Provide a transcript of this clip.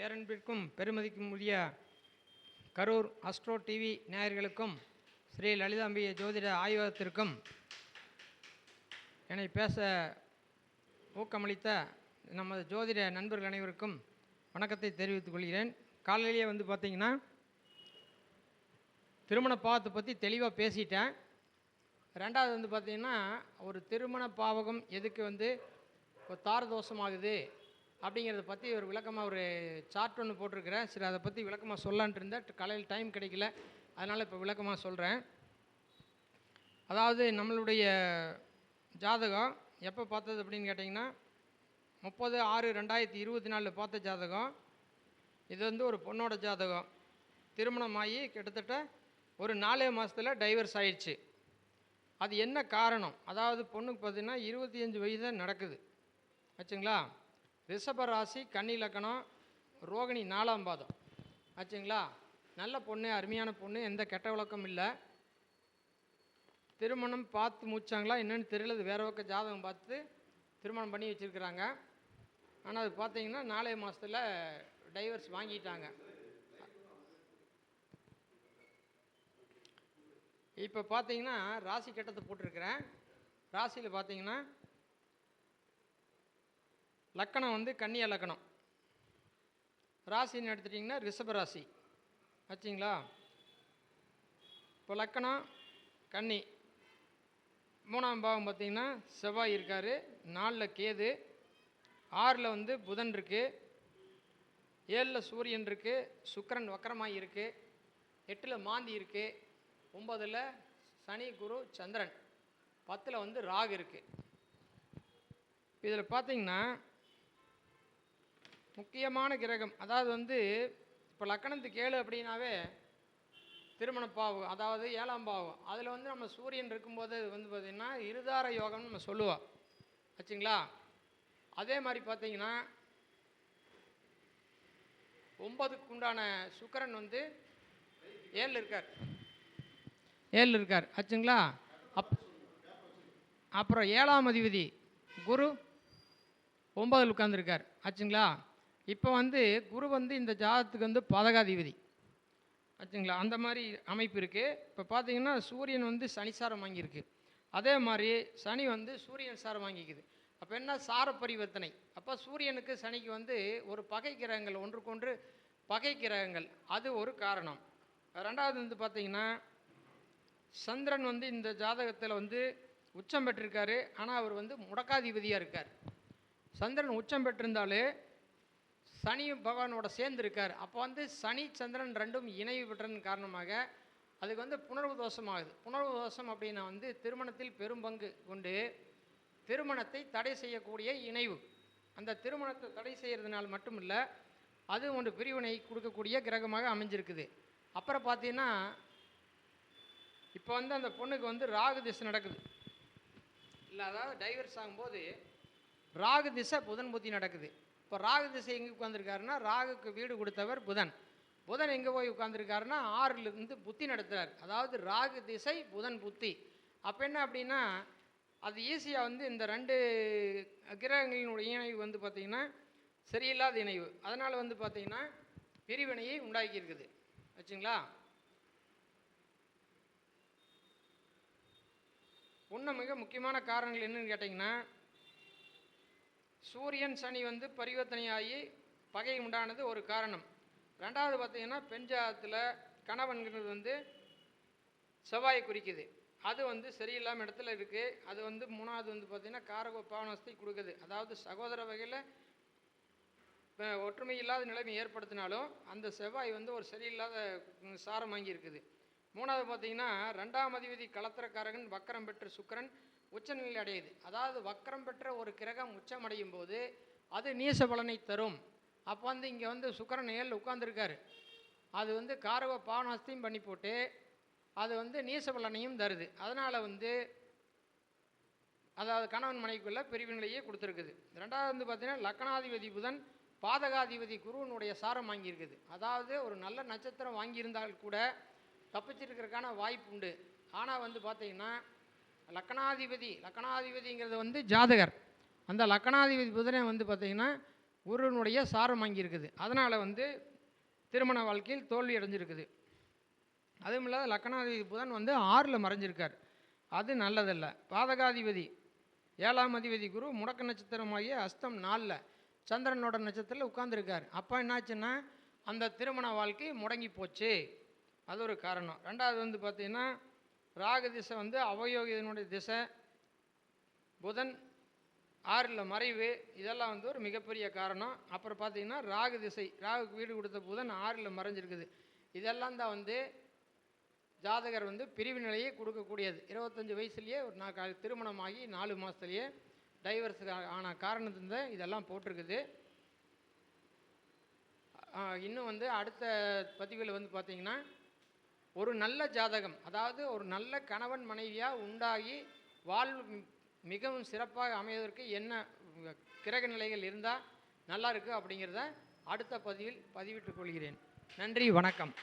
பேரன்பிற்கும் பெருமதிக்கும் உரிய Karur astro TV நேயர்களுக்கும் ஸ்ரீ லலிதாம்பிய ஜோதிட ஆய்வகத்திற்கும் என்னை பேச ஊக்கமளித்த நமது ஜோதிட நண்பர்கள் அனைவருக்கும் வணக்கத்தை தெரிவித்துக் கொள்கிறேன். காலையிலேயே வந்து பார்த்திங்கன்னா திருமண பாவத்தை பற்றி தெளிவாக பேசிட்டேன். ரெண்டாவது வந்து பார்த்திங்கன்னா ஒரு திருமண பாவகம் எதுக்கு வந்து ஒரு தாரதோஷமாகுது? அப்படிங்கிறத பற்றி ஒரு விளக்கமாக ஒரு சார்ட் ஒன்று போட்டிருக்கிறேன். சரி அதை பற்றி விளக்கமாக சொல்லலான்ட்டு இருந்தேன் காலையில் டைம் கிடைக்கல. அதனால் இப்போ விளக்கமாக சொல்கிறேன் அதாவது நம்மளுடைய ஜாதகம் எப்போ பார்த்தது அப்படின்னு கேட்டிங்கன்னா முப்பது ஆறு ரெண்டாயிரத்தி இருபத்தி நாலில் பார்த்த ஜாதகம். இது வந்து ஒரு பொண்ணோட ஜாதகம். திருமணமாகி கிட்டத்தட்ட ஒரு நாலே மாதத்தில் டைவர்ஸ் ஆயிடுச்சு. அது என்ன காரணம்? அதாவது பொண்ணுக்கு பார்த்தீங்கன்னா இருபத்தி அஞ்சு வயது தான் நடக்குது. ஆச்சுங்களா ரிஷபராசி கன்னி லக்கணம் ரோகிணி நாலாம் பாதம். ஆச்சுங்களா? நல்ல பொண்ணு அருமையான பொண்ணு எந்த கெட்ட வழக்கம் இல்லை. திருமணம் பார்த்து முடிச்சாங்களா என்னென்னு தெரியல அது வேற பக்கம் ஜாதகம் பார்த்து திருமணம் பண்ணி வச்சுருக்குறாங்க. ஆனால் அது பார்த்தீங்கன்னா நாலே மாதத்தில் டைவர்ஸ் வாங்கிட்டாங்க. இப்போ பார்த்தீங்கன்னா ராசி கட்டத்தை போட்டிருக்கிறேன். ராசியில் பார்த்தீங்கன்னா லக்கணம் வந்து கன்னியா லக்கணம். ராசின்னு எடுத்துட்டிங்கன்னா ரிஷப ராசி. ஆச்சுங்களா இப்போ லக்கணம் கன்னி. மூணாம் பாவம் பார்த்தீங்கன்னா செவ்வாய் இருக்கார் நாலில் கேது ஆறில் வந்து புதன் இருக்குது ஏழில் சூரியன் இருக்குது சுக்கிரன் வக்கரமாக இருக்குது எட்டில் மாந்தி இருக்குது ஒம்பதில் சனி குரு சந்திரன் பத்தில் வந்து ராகு இருக்குது இதில் பார்த்திங்கன்னா முக்கியமான கிரகம். அதாவது வந்து இப்போ லக்கணத்துக்கு ஏழு அப்படின்னாவே திருமண பாவம் அதாவது ஏழாம் பாவம் அதில் வந்து நம்ம சூரியன் இருக்கும்போது வந்து பார்த்திங்கன்னா இருதார யோகம்னு நம்ம சொல்லுவோம் ஆச்சுங்களா? அதே மாதிரி பார்த்தீங்கன்னா ஒன்பதுக்கு உண்டான சுக்கரன் வந்து ஏழில் இருக்கார். ஏழில் இருக்கார். ஆச்சுங்களா? அப் அப்புறம் ஏழாம் அதிபதி குரு ஒம்பதில் உட்காந்துருக்கார் ஆச்சுங்களா? இப்போ வந்து குரு வந்து இந்த ஜாதகத்துக்கு வந்து பதகாதிபதி. ஆச்சுங்களா? அந்த மாதிரி அமைப்பு இருக்குது இப்போ பார்த்தீங்கன்னா சூரியன் வந்து சனி சாரம் வாங்கியிருக்கு. அதே மாதிரி சனி வந்து சூரியன் சாரம் வாங்கிக்குது. அப்போ என்ன? சார பரிவர்த்தனை. அப்போ சூரியனுக்கு சனிக்கு வந்து ஒரு பகை கிரகங்கள் ஒன்றுக்கொன்று பகை கிரகங்கள். அது ஒரு காரணம். ரெண்டாவது வந்து பார்த்தீங்கன்னா சந்திரன் வந்து இந்த ஜாதகத்தில் வந்து உச்சம் பெற்றிருக்காரு. ஆனால் அவர் வந்து முடக்காதிபதியாக இருக்கார். சந்திரன் உச்சம் பெற்றிருந்தாலே சனி பகவானோட சேர்ந்து இருக்கார் அப்போ வந்து சனி சந்திரன் ரெண்டும் இணைவு பெற்றன் காரணமாக அதுக்கு வந்து புனர்வு தோஷம் ஆகுது புணர்வு தோஷம் அப்படின்னா வந்து திருமணத்தில் பெரும் பங்கு கொண்டு திருமணத்தை தடை செய்யக்கூடிய இணைவு. அந்த திருமணத்தை தடை செய்கிறதுனால மட்டும் இல்லை அது ஒன்று பிரிவினை கொடுக்கக்கூடிய கிரகமாக அமைஞ்சிருக்குது. அப்புறம் பார்த்தீங்கன்னா இப்போ வந்து அந்த பொண்ணுக்கு வந்து ராகு திசை நடக்குது. இல்லை அதாவது டைவர்ஸ் ஆகும்போது ராகு திசை புதன் புத்தி நடக்குது. இப்போ ராகு திசை எங்கே உட்காந்துருக்காருன்னா ராகுக்கு வீடு கொடுத்தவர் புதன். புதன் எங்கே போய் உட்காந்துருக்காருன்னா ஆறிலிருந்து புத்தி நடத்துகிறார் அதாவது ராகு திசை புதன் புத்தி. அப்போ என்ன அப்படின்னா அது ஈஸியாக வந்து இந்த ரெண்டு கிரகங்களினுடைய இணைவு வந்து பார்த்திங்கன்னா சரியில்லாத இணைவு. அதனால் வந்து பார்த்திங்கன்னா பிரிவினையை உண்டாக்கியிருக்குது வச்சுங்களா? இன்னும் மிக முக்கியமான காரணங்கள் என்னன்னு கேட்டிங்கன்னா சூரியன் சனி வந்து பரிவர்த்தனையாகி பகை உண்டானது ஒரு காரணம். ரெண்டாவது பார்த்திங்கன்னா பெஞ்சாத்தில் கணவன்கிறது வந்து செவ்வாயை குறிக்குது. அது வந்து சரியில்லாமல் இடத்துல இருக்குது அது வந்து மூணாவது வந்து பார்த்திங்கன்னா காரக பாவனஸ்தி கொடுக்குது. அதாவது சகோதர வகையில் ஒற்றுமை இல்லாத நிலைமை ஏற்படுத்தினாலும் அந்த செவ்வாய் வந்து ஒரு சரியில்லாத சாரம் வாங்கி இருக்குது. மூணாவது பார்த்தீங்கன்னா ரெண்டாம் அதிபதி களத்திரக்காரகன் வக்கரம் பெற்ற சுக்கிரன் உச்சநிலை அடையுது அதாவது வக்கரம் பெற்ற ஒரு கிரகம் உச்சமடையும் போது அது நீச பலனை தரும். அப்போ வந்து இங்கே வந்து சுக்கரன் ஏழில் உட்காந்துருக்காரு அது வந்து காரவ பாவனாஸ்தியும் பண்ணி போட்டு அது வந்து நீச பலனையும் தருது. அதனால் வந்து அதாவது கணவன் மனைவிக்குள்ள பிரிவினையே கொடுத்துருக்குது. ரெண்டாவது வந்து பார்த்திங்கன்னா லக்கணாதிபதி புதன் பாதகாதிபதி குருவனுடைய சாரம் வாங்கியிருக்குது. அதாவது ஒரு நல்ல நட்சத்திரம் வாங்கியிருந்தால் கூட தப்பிச்சிருக்கிறதுக்கான வாய்ப்பு உண்டு. ஆனால் வந்து பார்த்திங்கன்னா லக்கணாதிபதி லக்கணாதிபதிங்கிறது வந்து ஜாதகர். அந்த லக்கணாதிபதி புதனை வந்து பார்த்திங்கன்னா குருவனுடைய சாரம் வாங்கியிருக்குது. அதனால் வந்து திருமண வாழ்க்கையில் தோல்வி அடைஞ்சிருக்குது. அதுவும் இல்லாத லக்கணாதிபதி புதன் வந்து ஆறில் மறைஞ்சிருக்கார். அது நல்லதல்ல. பாதகாதிபதி ஏழாம் அதிபதி குரு முடக்க நட்சத்திரமாகிய அஸ்தம் நாலில் சந்திரனோட நட்சத்திரத்தில் உட்காந்துருக்கார் அப்போ என்னாச்சுன்னா அந்த திருமண வாழ்க்கை முடங்கி போச்சு. அது ஒரு காரணம். ரெண்டாவது வந்து பார்த்திங்கன்னா ராகு திசை வந்து அவயோகிதனுடைய திசை புதன் ஆறில் மறைவு இதெல்லாம் வந்து ஒரு மிகப்பெரிய காரணம். அப்புறம் பார்த்திங்கன்னா ராகு திசை ராகுக்கு வீடு கொடுத்த புதன் ஆறில் மறைஞ்சிருக்குது. இதெல்லாம் தான் வந்து ஜாதகர் வந்து பிரிவு நிலையை கொடுக்கக்கூடியது. இருபத்தஞ்சி வயசுலேயே ஒரு நான் க- திருமணமாகி நாலு மாதத்துலேயே டைவர்ஸ் ஆன காரணத்துலேருந்து இதெல்லாம் போட்டிருக்குது. இன்னும் வந்து அடுத்த பதிவில் வந்து பார்த்தீங்கன்னா ஒரு நல்ல ஜாதகம் அதாவது ஒரு நல்ல கணவன் மனைவியாக உண்டாகி வாழ்வு மிகவும் சிறப்பாக அமைவதற்கு என்ன கிரக நிலைகள் இருந்தால் நல்லா இருக்குது அப்படிங்கிறத அடுத்த பதிவில் பதிவிட்டுக் கொள்கிறேன். நன்றி வணக்கம்.